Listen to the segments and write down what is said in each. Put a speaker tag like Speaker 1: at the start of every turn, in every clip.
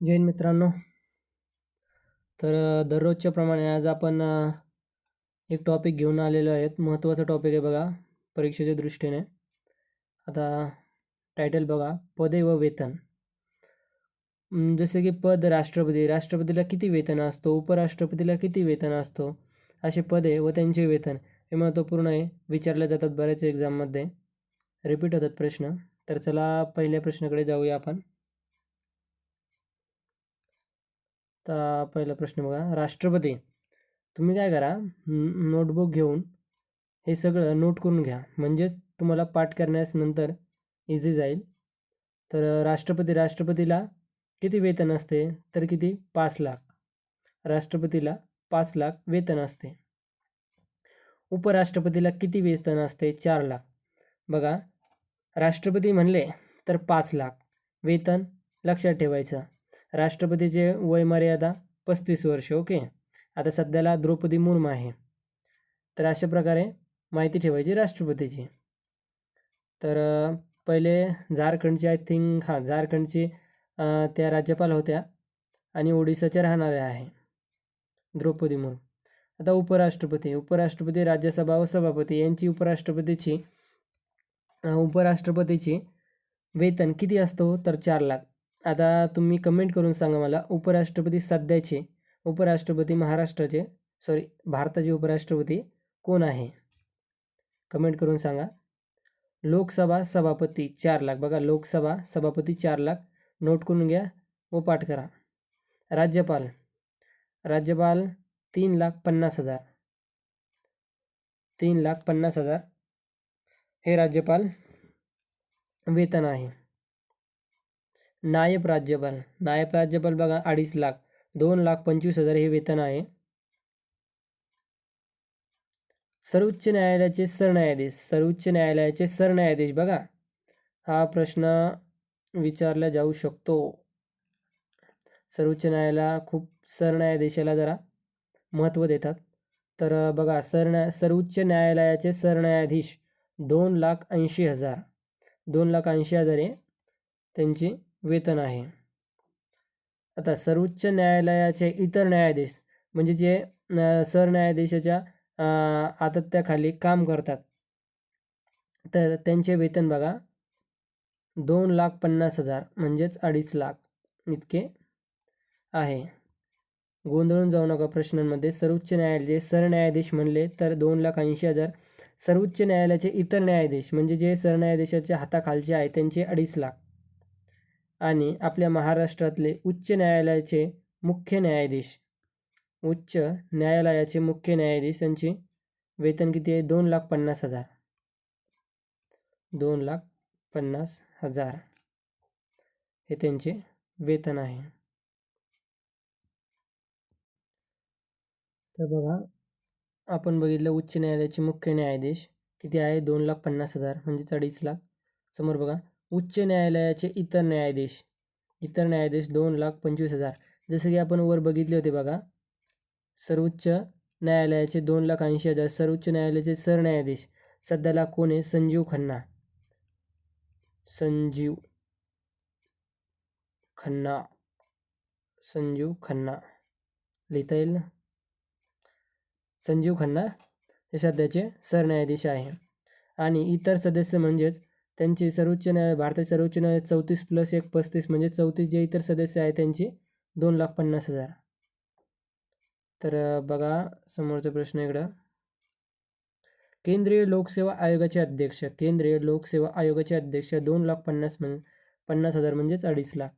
Speaker 1: जैन मित्रांनो तर दररोजच्या प्रमाणे आज आपण एक टॉपिक घेऊन आलेलो आहेत. महत्त्वाचा टॉपिक आहे बघा परीक्षेच्या दृष्टीने. आता टायटल बघा पदे व वेतन. जसे की पद राष्ट्रपती राष्ट्रपतीला किती वेतन असतो? उपराष्ट्रपतीला किती वेतन असतो? असे पदे व त्यांचे वेतन. हे महत्त्वपूर्ण आहे. विचारले जातात बऱ्याच एक्झाममध्ये रिपीट होतात प्रश्न. तर चला पहिल्या प्रश्नाकडे जाऊया आपण. तर पहिला प्रश्न बघा. राष्ट्रपती तुम्ही काय करा? नोटबुक घेऊन हे सगळं नोट करून घ्या. म्हणजेच तुम्हाला पाठ करण्यास नंतर इझी जाईल. तर राष्ट्रपती राष्ट्रपतीला किती वेतन असते? तर किती? पाच लाख. राष्ट्रपतीला पाच लाख वेतन असते. उपराष्ट्रपतीला किती वेतन असते? चार लाख. बघा. राष्ट्रपती म्हणले तर पाच लाख. वेतन लक्षात ठेवायचं. राष्ट्रपतीचे वयमर्यादा पस्तीस वर्ष ओके आता सध्याला द्रौपदी मुर्मू आहे. तर अशा प्रकारे माहिती ठेवायची राष्ट्रपतीची तर पहिले झारखंडची आय थिंक हां झारखंडची त्या राज्यपाल होत्या आणि ओडिसाच्या राहणाऱ्या आहे द्रौपदी मुर्मू. आता उपराष्ट्रपती उपराष्ट्रपती राज्यसभा व सभापती यांची उपराष्ट्रपतीची उपराष्ट्रपतीची वेतन किती असतो? तर चार लाख. आता तुम्ही कमेंट करून सांगा मला उपराष्ट्रपती सध्याचे उपराष्ट्रपती महाराष्ट्राचे सॉरी भारताचे उपराष्ट्रपती कोण आहे? कमेंट करून सांगा. लोकसभा सभापती चार लाख. बघा लोकसभा सभापती चार लाख. नोट करून घ्या व पाठ करा. राज्यपाल. राज्यपाल तीन लाख पन्नास हजार. तीन लाख पन्नास हजार. हे राज्यपाल वेतन आहे. नायब राज्यपाल. नायब राज्यपाल बघा अडीच लाख. दोन लाख पंचवीस हजार हे वेतन आहे. सर्वोच्च न्यायालयाचे सरन्यायाधीश. सर्वोच्च न्यायालयाचे सरन्यायाधीश बघा. हा प्रश्न विचारला जाऊ शकतो. सर्वोच्च न्यायालया खूप सरन्यायाधीशाला जरा महत्त्व देतात. तर बघा सरन्या सर्वोच्च न्यायालयाचे सरन्यायाधीश दोन लाख ऐंशी हजार. दोन लाख ऐंशी हजार आहे त्यांची वेतन आहे. आता सर्वोच्च न्यायालयाचे इतर न्यायाधीश म्हणजे जे सरन्यायाधीशाच्या आतत्याखाली काम करतात तर त्यांचे वेतन बघा दोन लाख पन्नास हजार म्हणजेच अडीच लाख इतके आहे. गोंधळून जाऊ नका प्रश्नांमध्ये सर्वोच्च न्यायालयाचे सरन्यायाधीश म्हणले तर दोन लाख ऐंशी हजार. सर्वोच्च न्यायालयाचे इतर न्यायाधीश म्हणजे जे सरन्यायाधीशाच्या हाताखालचे आहे त्यांचे अडीच लाख. आणि आपल्या महाराष्ट्रातले उच्च न्यायालयाचे मुख्य न्यायाधीश. उच्च न्यायालयाचे मुख्य न्यायाधीश यांचे वेतन किती आहे? दोन लाख पन्नास हजार. दोन लाख पन्नास हजार. हे त्यांचे वेतन आहे. तर बघा आपण बघितलं उच्च न्यायालयाचे मुख्य न्यायाधीश किती आहे? दोन लाख पन्नास हजार म्हणजेच अडीच लाख. समोर बघा उच्च न्यायालयाचे इतर न्यायाधीश इतर न्यायाधीश दोन लाख पंचवीस हजार. जसं की आपण वर बघितले होते बघा सर्वोच्च न्यायालयाचे दोन लाख ऐंशी हजार सर्वोच्च न्यायालयाचे सरन्यायाधीश सध्याला कोण आहे? संजीव खन्ना. संजीव खन्ना. संजीव खन्ना. लिहिता येईल ना? संजीव खन्ना हे सध्याचे सरन्यायाधीश आहे. आणि इतर सदस्य म्हणजेच त्यांचे सर्वोच्च न्याय भारताचे सर्वोच्च न्यायालय चौतीस प्लस एक पस्तीस म्हणजे चौतीस जे इतर सदस्य आहेत त्यांचे दोन लाख पन्नास हजार. तर बघा समोरचा प्रश्न इकडं. केंद्रीय लोकसेवा आयोगाचे अध्यक्ष केंद्रीय लोकसेवा आयोगाचे अध्यक्ष दोन लाख पन्नास म्हण पन्नास हजार म्हणजेच अडीच लाख.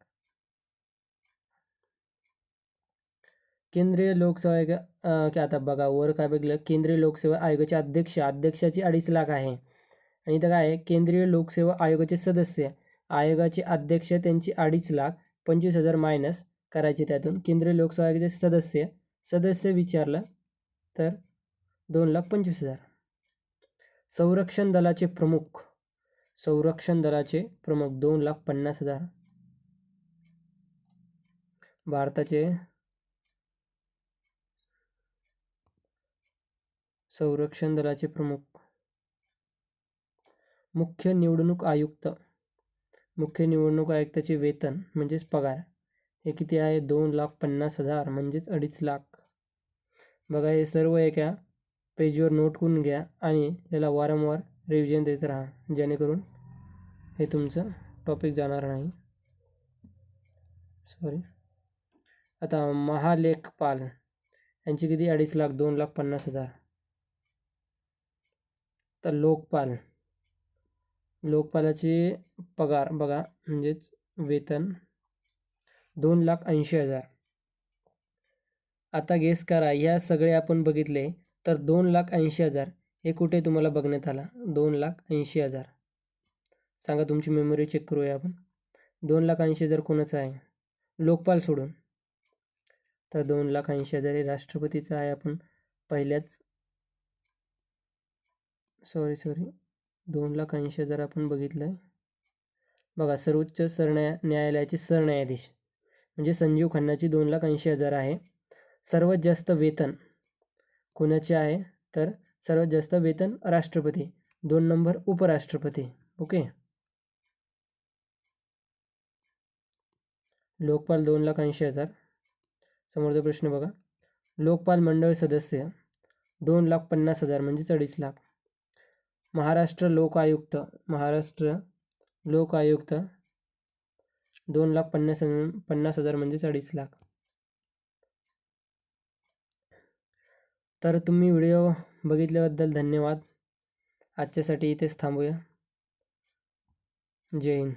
Speaker 1: केंद्रीय लोकसेवा आयोग आता बघा वर काय बघलं? केंद्रीय लोकसेवा आयोगाचे अध्यक्ष अध्यक्षाची अडीच लाख आहे. आणि इथं काय आहे केंद्रीय लोकसेवा आयोगाचे सदस्य. आयोगाचे अध्यक्ष त्यांची अडीच लाख पंचवीस हजार मायनस करायचे त्यातून. केंद्रीय लोकसेवा आयोगाचे सदस्य. सदस्य विचारलं तर दोन लाख पंचवीस हजार. संरक्षण दलाचे प्रमुख. संरक्षण दलाचे प्रमुख दोन लाख पन्नास हजार. भारताचे संरक्षण दलाचे प्रमुख मुख्य निवडणूक आयुक्त. मुख्य निवडणूक आयुक्ताचे वेतन म्हणजेच पगार हे किती आहे? दोन लाख पन्नास हजार म्हणजेच अडीच लाख. बघा हे सर्व एका पेजवर नोट करून घ्या आणि याला वारंवार रिव्हिजन देत राहा जेणेकरून हे तुमचं टॉपिक जाणार नाही. सॉरी आता महालेखपाल यांची किती? अडीच लाख दोन लाख पन्नास हजार. तर लोकपाल लोकपालाचे पगार बघा म्हणजेच वेतन दोन लाख ऐंशी हजार. आता गेस करा ह्या सगळे आपण बघितले तर दोन लाख ऐंशी हजार हे कुठे तुम्हाला बघण्यात आला? दोन लाख ऐंशी हजार. सांगा तुमची मेमरी चेक करूया आपण. दोन लाख ऐंशी हजार कोणाचं आहे? लोकपाल सोडून. तर दोन लाख ऐंशी हजार हे राष्ट्रपतीचं आहे आपण पहिल्याच. सॉरी सॉरी दोन लाख ऐंशी हजार आपण बघितलं आहे बघा सर्वोच्च सरन्या न्यायालयाचे सरन्यायाधीश म्हणजे संजीव खन्नाची दोन लाख ऐंशी हजार आहे. सर्वात जास्त वेतन कोणाचे आहे? तर सर्वात जास्त वेतन राष्ट्रपती दोन नंबर उपराष्ट्रपती ओके? लोकपाल दोन लाख ऐंशी हजार. समोरचा प्रश्न बघा. लोकपाल मंडळ सदस्य दोन लाख पन्नास हजार म्हणजेच अडीच लाख. महाराष्ट्र लोक आयुक्त महाराष्ट्र लोक आयुक्त दोन लाख पन्नास पन्नास हजार म्हणजेच अडीच लाख. तर तुम्ही व्हिडिओ बघितल्याबद्दल धन्यवाद. आजच्यासाठी इथेच थांबूया. जय हिंद.